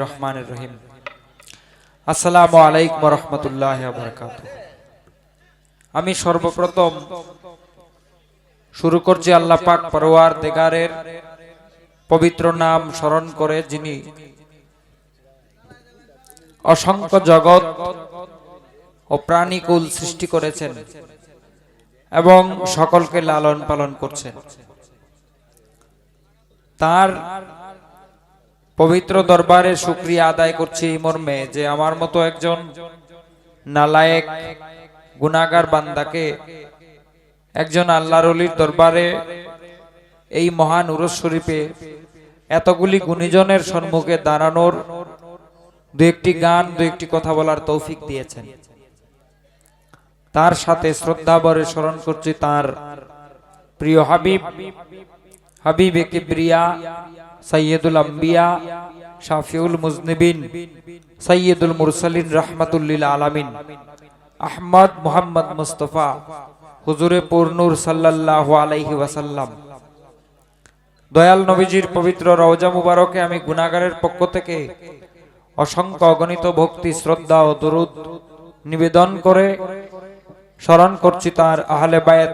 রহমানির রহিম। আমি সর্বপ্রথম শুরু করছি আল্লাহ পাক পরওয়ার দেগারের পবিত্র নাম স্মরণ করে, যিনি অসংখ্য জগৎ ও প্রাণীকুল সৃষ্টি করেছেন এবং সকলকে লালন পালন করছেন। তার পবিত্র দরবারে শুক্রিয়া আদায় করছি এই মর্মে যে আমার মতো একজন নালায়েক গুনাগার বান্দাকে একজন আল্লাহর দরবারে এই মহান উরস শরীফে এতগুলি গুণীজনের সম্মুখে দাঁড়ানোর দু একটি গান, দু একটি কথা বলার তৌফিক দিয়েছেন। তার সাথে শ্রদ্ধাভরে স্মরণ করছি তার প্রিয় হাবিব। হাবিবে কিবরিয়া সৈয়দুল আম্বিয়া, শাফিউল মুজনিবিন সৈয়দুল মুরসালিন রহমাতুল্লিল আলামিন। আহমদ মোহাম্মদ মুস্তফা, হুজুরে পূর্ণুর সাল্লাহ আলাইহি ওয়াসাল্লাম। দয়াল নবীজির পবিত্র রওজা মুবারকে আমি গুনাগারের পক্ষ থেকে অসংখ্য অগণিত ভক্তি, শ্রদ্ধা ও দরুদ নিবেদন করে স্মরণ করছি তার আহলে বায়াত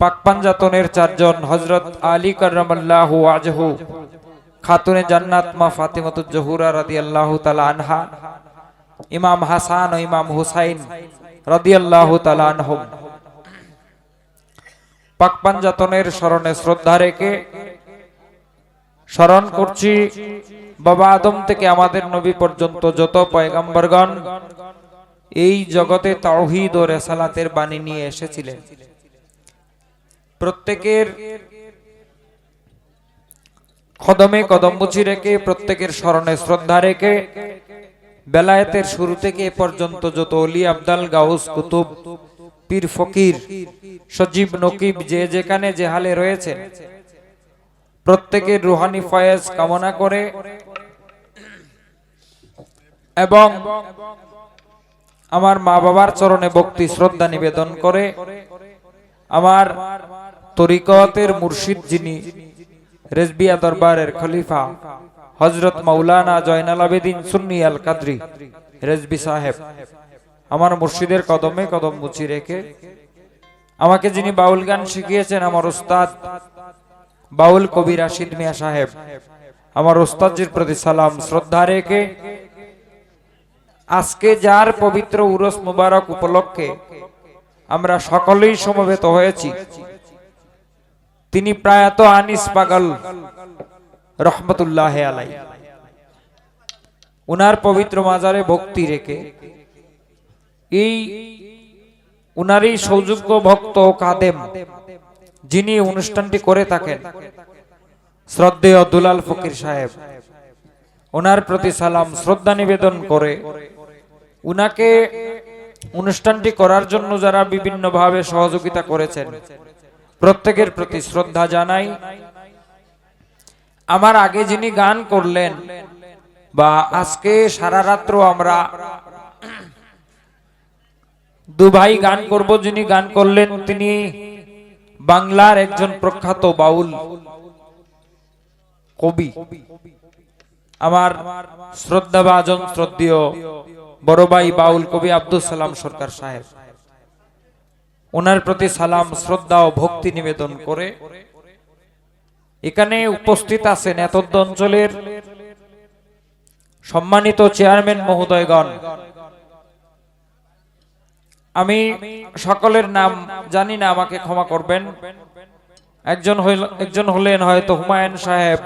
পাকপাঞ্জাতনের চারজন হজরত আলী করমাল্লাহু আজহু খাতুনে জান্নাত মা ফাতিমাতুজ জহুরা রাদিয়াল্লাহু তালা আনহা, ইমাম হাসান ও ইমাম হুসাইন রাদি রাদিয়াল্লাহু তাআলা আনহুম। পাকপাঞ্জাতনের স্মরণে শ্রদ্ধা রেখে স্মরণ করছি, বাবা আদম থেকে আমাদের নবী পর্যন্ত যত পয়গাম্বরগণ এই জগতে তাওহীদ ও রেসালাতের বাণী নিয়ে এসেছিলেন। প্রত্যেকের কদমে কদম বুঝি রেখে, প্রত্যেকের স্মরণে শ্রদ্ধা রেখে, বেলায়েতের শুরু থেকে এ পর্যন্ত যত অলি, আবদাল, গাউস, কুতুব, পীর ফকির, সজীব, নকিব, যে যেখানে, যে হালে রয়েছে, প্রত্যেকের রুহানি, ফয়েজ কামনা করে এবং আমার মা বাবার চরণে ভক্তি, শ্রদ্ধা নিবেদন করে, আমার তরিকতের মুর্শিদ যিনি রেজবিয়া দরবারের খলিফা হজরত মৌলানা জয়নাল আবেদিন সুন্নি আল কাদরি রেজবি সাহেব, আমার মুর্শিদের কদমে কদম মুচি রেখে আমাকে যিনি বাউল গান শিখিয়েছেন আমার ওস্তাদ বাউল কবি রাশিদ মিয়া সাহেব, আমার ওস্তাদজির প্রতি সালাম, শ্রদ্ধা রেখে আজকে যার পবিত্র উরস মুবারক উপলক্ষে আমরা সকলেই সমবেত হয়েছি। তিনি প্রায়ত আনিস পাগল রহমতুল্লাহ আলাই উনার পবিত্র মাজারে ভক্তি রেখে এই উনারই সৌযোগ্য ভক্ত কাদেম, যিনি অনুষ্ঠানটি করে থাকেন, শ্রদ্ধেয় দুলাল ফকির সাহেব। ওনার প্রতি সালাম, শ্রদ্ধা নিবেদন করে উনাকে অনুষ্ঠানটি করার জন্য যারা বিভিন্নভাবে সহযোগিতা করেছেন প্রত্যেকের প্রতি শ্রদ্ধা জানাই। আমার আগে যিনি গান করলেন, বা আজকে সারা রাত্র আমরা দুভাই গান করব, যিনি গান করলেন তিনি বাংলার একজন প্রখ্যাত বাউল, কবি। আমার শ্রদ্ধা ভাজন শ্রদ্ধেয় বড় ভাই বাউল কবি আব্দুল সালাম সরকার সাহেব। ওনার প্রতি সালাম, শ্রদ্ধা ও ভক্তি নিবেদন করে এখানে উপস্থিত আছেন এতদ্দ অঞ্চলের সম্মানিত চেয়ারম্যান মহোদয়গণ। আমি সকলের নাম জানি না, আমাকে ক্ষমা করবেন। একজন একজন হলেন হয়তো হুমায়ুন সাহেব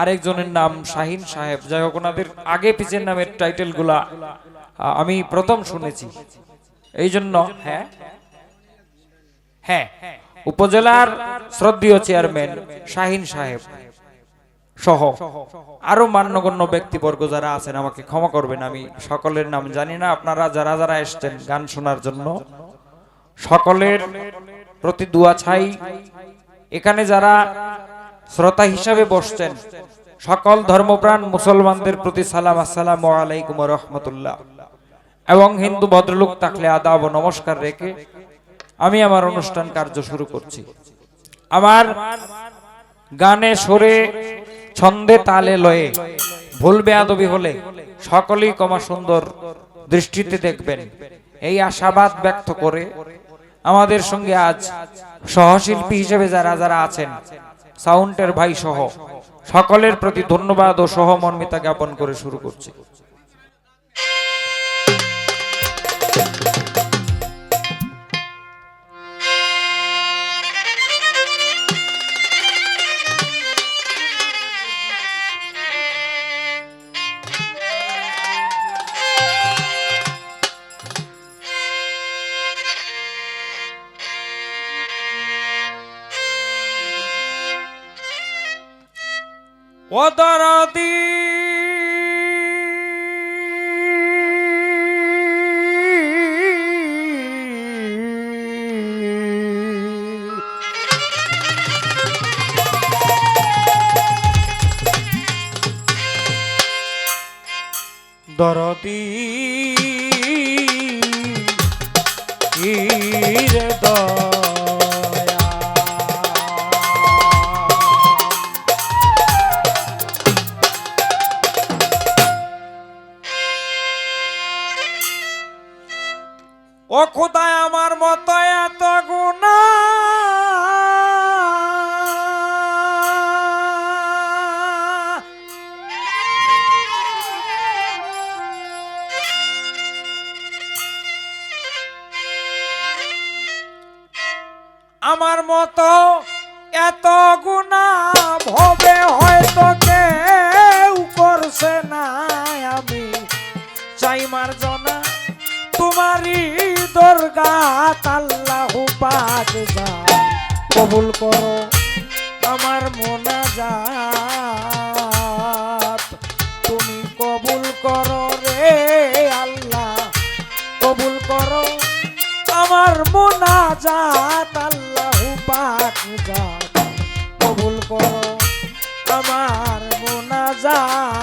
আরেকজনের নাম শাহিন সাহেব। যাই হোক, ওনাদের আগে পিছের নামের টাইটেলগুলা আমি প্রথম শুনেছি। এই জন্য হ্যাঁ হ্যাঁ উপজেলার শ্রদ্ধীয় চেয়ারম্যান শাহিন সাহেব সহ আরও মান্যগণ্য ব্যক্তিবর্গ যারা আছেন আমাকে ক্ষমা করবেন আমি সকলের নাম জানি না। আপনারা যারা যারা এসছেন গান শোনার জন্য সকলের প্রতি দুয়া ছাই এখানে যারা শ্রোতা হিসাবে বসছেন সকল ধর্মপ্রাণ মুসলমানদের প্রতি সালাম আসসালাম আলাইকুম রহমতুল্লাহ। এবং হিন্দু ভদ্রলোক থাকলে আদাব ও নমস্কার রেখে আমি আমার অনুষ্ঠান কার্য শুরু করছি। আমার গানে সরে ছন্দে তালে লয়ে ভুল বেয়াদবি হলে সকলেই কমা সুন্দর দৃষ্টিতে দেখবেন। এই আশাবাদ ব্যক্ত করে আমাদের সঙ্গে আজ সহশিল্পী হিসেবে যারা যারা আছেন সাউন্ডের ভাই সহ সকলের প্রতি ধন্যবাদ ও সহমর্মিতা জ্ঞাপন করে শুরু করছি। ও দরদি। মতো এত গুণা ভবে হয়তো কেউ করছে না আমি। চাই মার্জনা তোমারই দরগা আল্লাহ পাক যা কবুল করো। আমার মোনাজাত।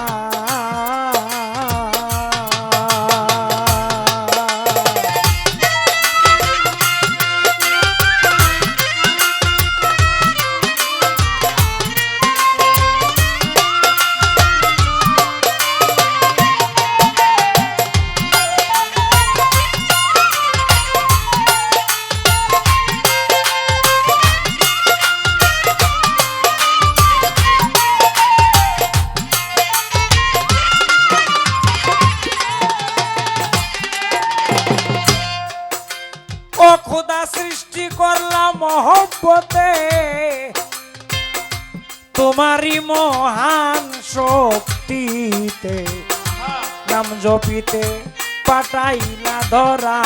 নাম জপিতে পাটাইলা ধরা।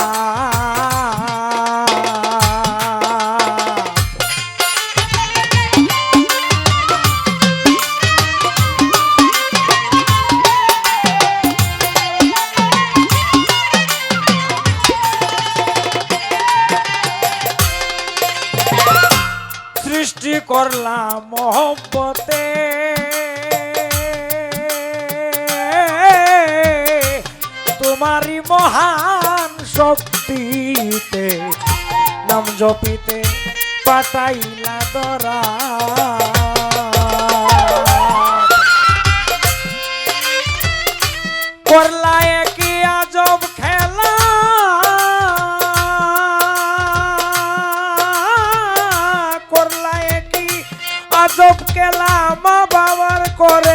সৃষ্টি করলাম মহব্বতে মহান শক্তিতে, নাম জপিতে পাটাইলা দরা। করলা একই আজব খেলা। করলা একই আজব খেলা, মা বাবার করে।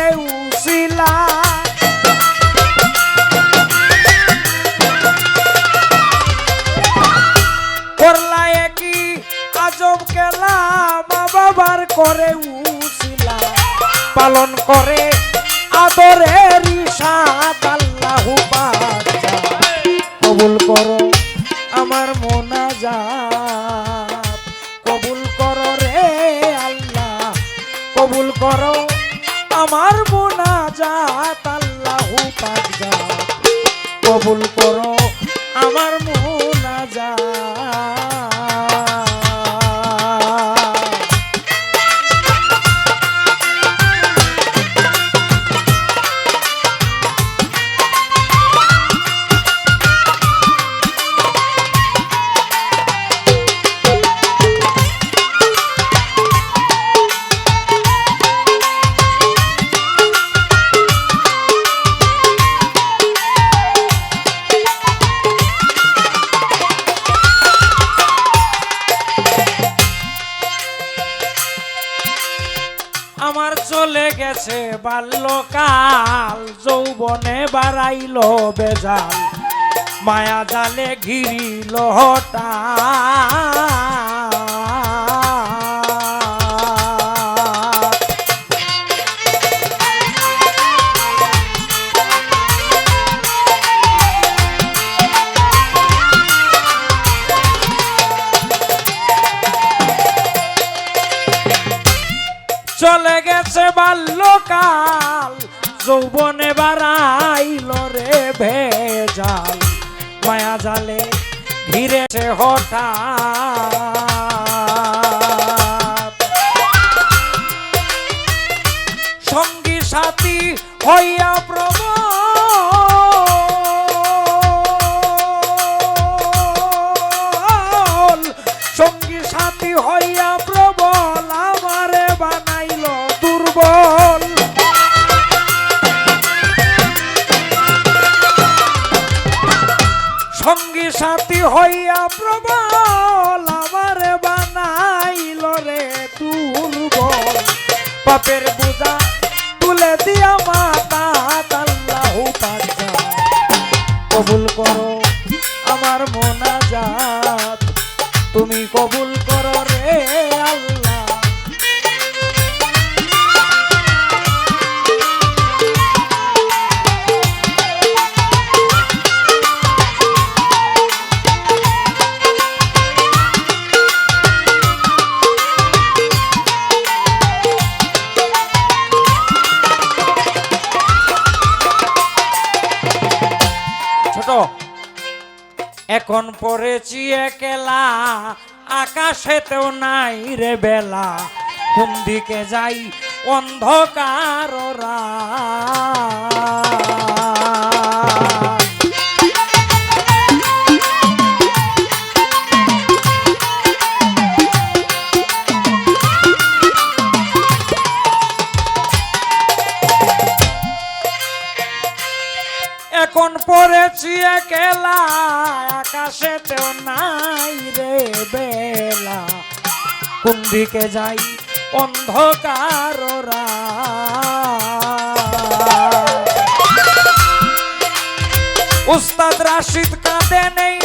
করে উসিলা, পালন করে আদরের ইশাদ আল্লাহ কবুল করো আমার মোনাজাত, কবুল করো রে আল্লাহ। কবুল করো আমার মোনাজাত আল্লাহ বাচ্চা কবুল করো মায়া জালে ঘিরিল হঠাৎ। চলে গেছে বাল্যকাল যৌবনে বাড়াইল রে ভেজাল। মায়া জালে ঘিরেছে হঠাৎ। সঙ্গী সাথী হইয়া প্রবল সঙ্গী সাথী হইয়া প্রবল আবার বানাইল রে দুর্বল পাপের বোঝা তুলে দিয়া মাতা আল্লাহু পাক কবুল করো আমার মোনাজাত। তুমি কবুল করো এখন পড়েছি একলা আকাশেতেও নাই রে বেলা কোন দিকে যাই অন্ধকার রাত। পড়েছি আকাশে আকাশেতেও নাই রে বেলা। কোন দিকে যাই? অন্ধকার উস্তাদ রাশিদ কাঁদে নেই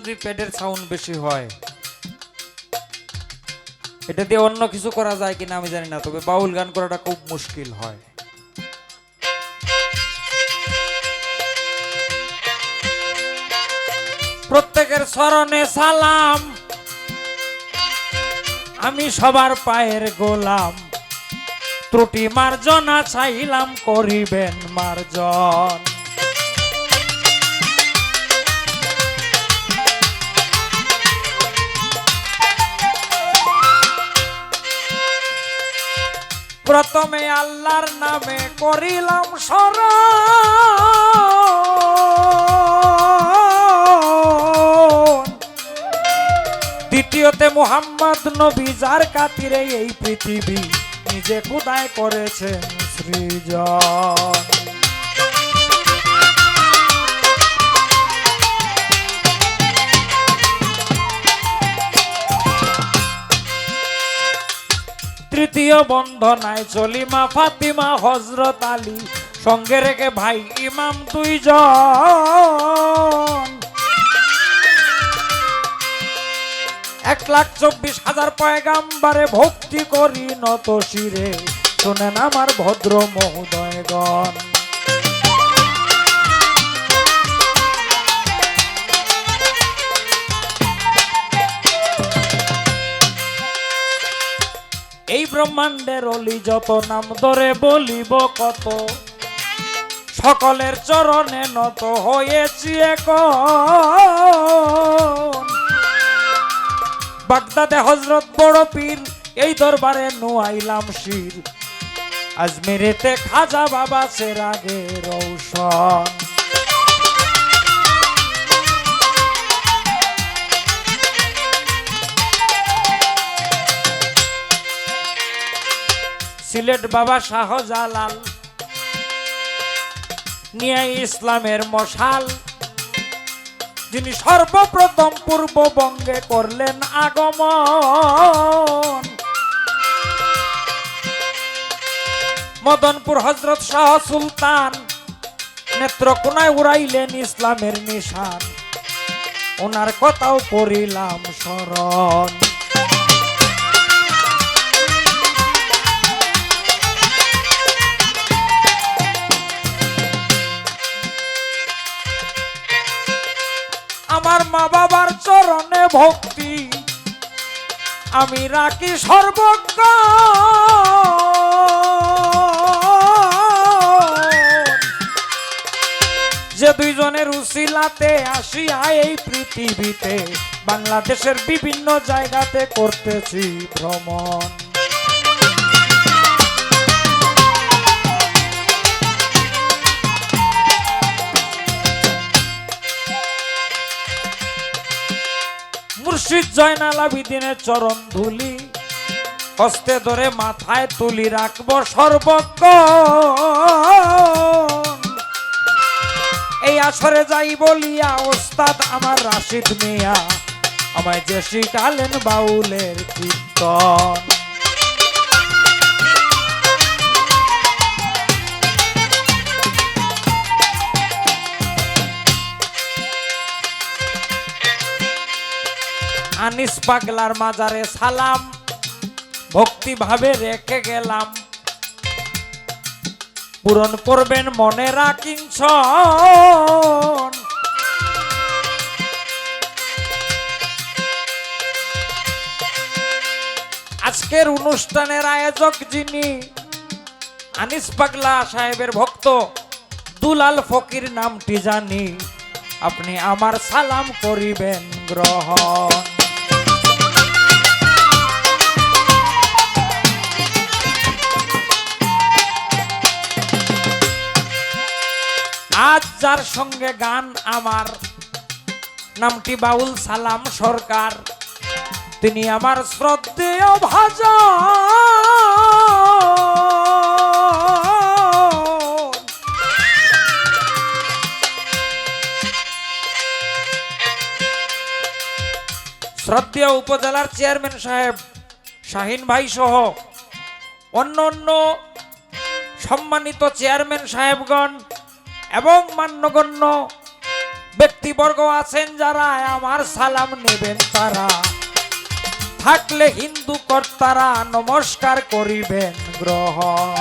যদি প্যাডের সাউন্ড বেশি হয়, এটা দিয়ে অন্য কিছু করা যায় কিনা আমি জানি না, তবে বাউল গান করাটা খুব মুশকিল হয়। প্রত্যেকের স্মরণে সালাম, আমি সবার পায়ের গোলাম। ত্রুটি মার্জনা চাইলাম, করিবেন মার্জন। প্রথমে আল্লাহর নামে করিলাম সর দ্বিতীয়তে মুহাম্মদ নবী যার কাতিরে এই পৃথিবী নিজে কোদায় করেছেন সৃজন। তৃতীয় বন্ধনায় চলিমা ফাতিমা হজরত আলী। সঙ্গে রেখে ভাই ইমাম দুইজন। এক লাখ চব্বিশ হাজার পয়গাম্বারে ভক্তি করি নত শিরে। শোনেন আমার ভদ্র মহোদয়গণ। ব্রহ্মাণ্ডের অলি যত নাম ধরে বলিব কত। সকলের চরণে নত হয়েছি এখন। বাগদাদে হজরত বড় পীর, এই দরবারে নুয়াইলাম শির। আজমেরেতে খাজা বাবা সেরাগে রৌশন সিলেট বাবা শাহজালাল। নিয়ে ইসলামের মশাল। যিনি সর্বপ্রথম পূর্ববঙ্গে করলেন আগমন। মদনপুর হজরত শাহ সুলতান নেত্রকোনায় উড়াইলেন ইসলামের নিশান। ওনার কথাও করিলাম স্মরণ। মা বাবার চরণে ভক্তি। আমি রাখি সর্বজ্ঞ। যে দুইজনের উসিলাতে আসিয়া এই পৃথিবীতে, বাংলাদেশের বিভিন্ন জায়গাতে করতেছি ভ্রমণ। মুর্শিদ জয়নাল আবিদিনের চরণ ধুলি, হস্তে ধরে মাথায় তুলি রাখব সর্বজ্ঞ। এই আসরে যাই বলিয়া, ওস্তাদ আমার রাশিদ মিয়া, আমায় যে শিখালেন বাউলের কীর্তন। আনিস পাগলার মাজারে সালাম। ভক্তি ভাবে রেখে গেলাম। পূরণ করবেন মনে রাখিনছ আজকের অনুষ্ঠানের আয়োজক যিনি, আনিস পাগলা সাহেবের ভক্ত, দুলাল ফকির নামটি জানি। আপনি আমার সালাম করিবেন, গ্রহণ। আজ যার সঙ্গে গান আমার, নামটি বাউল সালাম সরকার। তিনি আমার শ্রদ্ধেয় ভাজন। শ্রদ্ধেয় উপজেলার চেয়ারম্যান সাহেব, শাহিন ভাই সহ অন্য অন্য সম্মানিত চেয়ারম্যান সাহেবগণ এবং মান্যগণ্য ব্যক্তিবর্গ আছেন যারা, আমার সালাম নেবেন তারা। থাকলে হিন্দু কর্তারা নমস্কার করিবেন গ্রহণ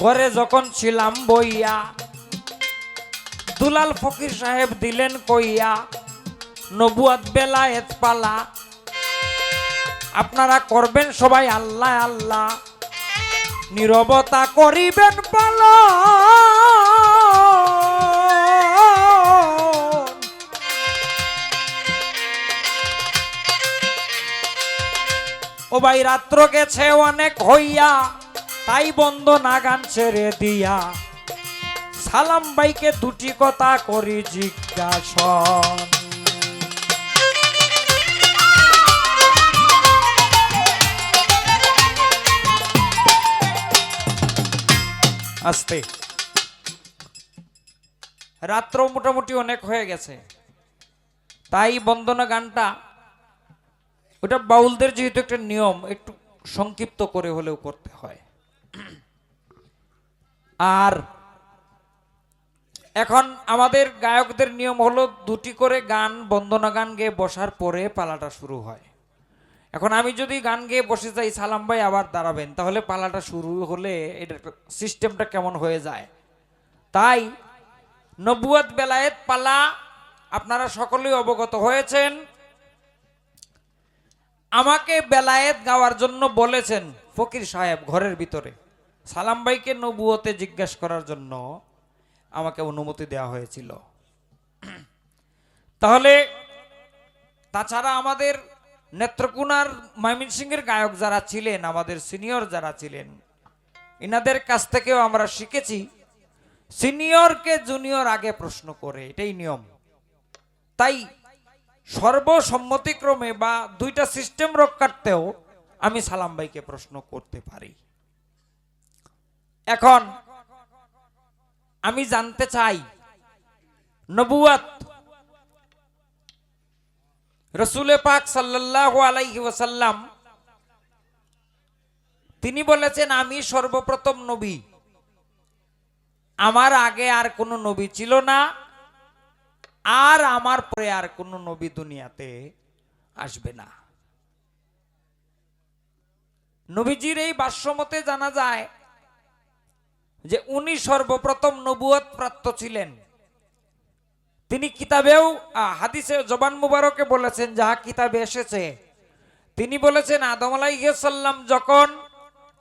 ঘরে যখন ছিলাম বইয়া, দুলাল ফকির সাহেব দিলেন কইয়া নবুয়াত বেলায়েত পালা আপনারা করবেন সবাই আল্লাহ আল্লাহ। নীরবতা করিবেন পালন ও ভাই, রাত্র গেছে অনেক হইয়া, তাই বন্ধ নাগান ছেড়ে দিয়া। সালাম ভাইকে দুটি কথা করি জিজ্ঞাসন আস্তে। রাত্র মোটামুটি অনেক হয়ে গেছে। তাই বন্দনা গানটা, ওটা বাউলদের যেহেতু একটা নিয়ম, একটু সংক্ষিপ্ত করে হলেও করতে হয়। আর এখন আমাদের গায়কদের নিয়ম হলো দুটি করে গান, বন্দনা গান গেয়ে বসার পরে পালাটা শুরু হয়। এখন আমি যদি গান গেয়ে বসে যাই, সালাম ভাই আবার দাঁড়াবেন, তাহলে পালাটা শুরু হলে এটা সিস্টেমটা কেমন হয়ে যায়? তাই নবুয়াত বেলায়েত পালা, আপনারা সকলেই অবগত হয়েছেন। আমাকে বেলায়েত গাওয়ার জন্য বলেছেন ফকির সাহেব ঘরের ভিতরে, সালাম ভাইকে নবুয়তে জিজ্ঞাসা করার জন্য আমাকে অনুমতি দেওয়া হয়েছিল। তাহলে তাছাড়া আমাদের নেত্রকোনার ময়মনসিংহের গায়ক যারা ছিলেন, আমাদের সিনিয়র যারা ছিলেন, ইনাদের কাছ থেকেও আমরা শিখেছি, সিনিয়রকে জুনিয়র আগে প্রশ্ন করে, এটাই নিয়ম। তাই সর্বসম্মতিক্রমে বা দুইটা সিস্টেম রক্ষার্থেও আমি সালাম ভাইকে প্রশ্ন করতে পারি। এখন আমি জানতে চাই, নবুয়াত রসুলে পাক সাল্লাল্লাহু আলাইহি ওয়াসাল্লাম, তিনি বলেছেন, আমি সর্বপ্রথম নবী। আমার আগে আর কোনো নবী ছিল না, আর আমার পরে আর কোনো নবী দুনিয়াতে আসবে না। নবীজির এই বাস্যমতে জানা যায় যে, উনি সর্বপ্রথম নবুয়ত প্রাপ্ত ছিলেন। তিনি কিতাবেও হাদিসে জবান মুবারকে বলেছেন, যাহা কিতাবে এসেছে। তিনি বলেছেন, আদম আলাইসাল্লাম যখন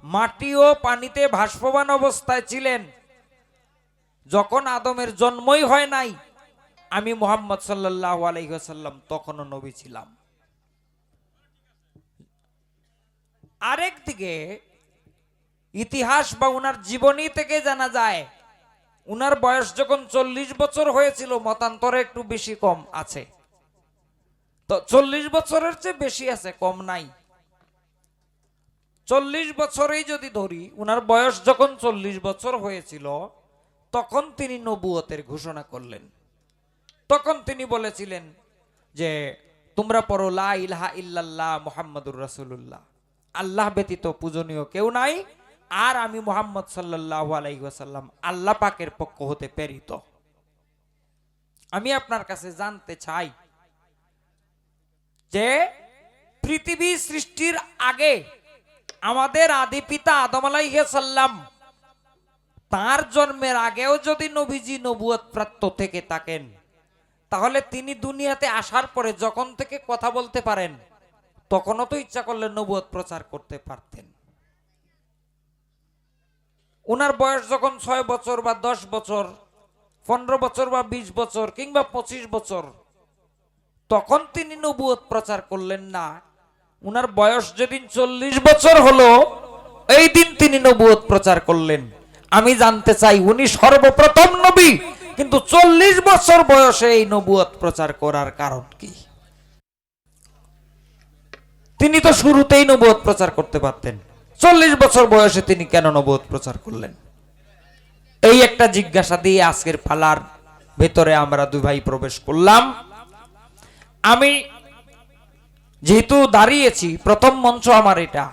মাটি ও পানিতে ভাস্পবান অবস্থায় ছিলেন, যখন আদমের জন্মই হয় নাই, আমি মোহাম্মদ সাল্লাহ আলাইসাল্লাম তখনও নবী ছিলাম। আরেক দিকে, ইতিহাস বা উনার জীবনী থেকে জানা যায় উনার বয়স যখন চল্লিশ বছর হয়েছিল, মতান্তরে একটু বেশি কম আছে। তো চল্লিশ বছরের চেয়ে বেশি আছে, কম নাই। চল্লিশ বছরেই যদি ধরি, উনার বয়স যখন চল্লিশ বছর হয়েছিল, তখন তিনি নবুয়তের ঘোষণা করলেন। তখন তিনি বলেছিলেন যে, তোমরা পড়ো, লা ইল্লাল্লাহ মুহাম্মাদুর রাসূলুল্লাহ। আল্লাহ ব্যতীত পূজনীয় কেউ নাই। আর আমি মোহাম্মদ সাল্লাল্লাহু আলাইহি ওয়াসাল্লাম আল্লাহ পাকের পক্ষ হতে প্রেরিত। আমি আপনার কাছে জানতে চাই যে পৃথিবী সৃষ্টির আগে আমাদের আদি পিতা আদম আলাইসাল্লাম তার জন্মের আগেও যদি নবীজি নবুয়ত প্রাপ্ত থেকে থাকেন, তাহলে তিনি দুনিয়াতে আসার পরে যখন থেকে কথা বলতে পারেন, তখনও তো ইচ্ছা করলে নবুয়ত প্রচার করতে পারতেন। ওনার বয়স যখন ছয় বছর বা দশ বছর, পনেরো বছর বা বিশ বছর কিংবা পঁচিশ বছর, তখন তিনি নবুয়ত প্রচার করলেন না। উনার বয়স যেদিন চল্লিশ বছর হলো, এই দিন তিনি নবুয়ত প্রচার করলেন। আমি জানতে চাই, উনি সর্বপ্রথম নবী, কিন্তু চল্লিশ বছর বয়সে এই নবুয়ত প্রচার করার কারণ কি? তিনি তো শুরুতেই নবুয়ত প্রচার করতে পারতেন। চল্লিশ বছর বয়সে তিনি কেন নবুয়ত প্রচার করলেন? এই একটা জিজ্ঞাসা দিয়ে আজকের পালার ভেতরে আমরা দুই ভাই প্রবেশ করলাম। আমি যেহেতু দাঁড়িয়েছি, প্রথম মঞ্চ আমার এটা।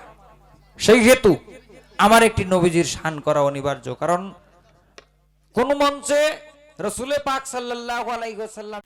সেই হেতু আমার একটি নবীজির শান করা অনিবার্য, কারণ কোন মঞ্চে রসুলে পাক সাল্লাহ আলাইসাল্লাম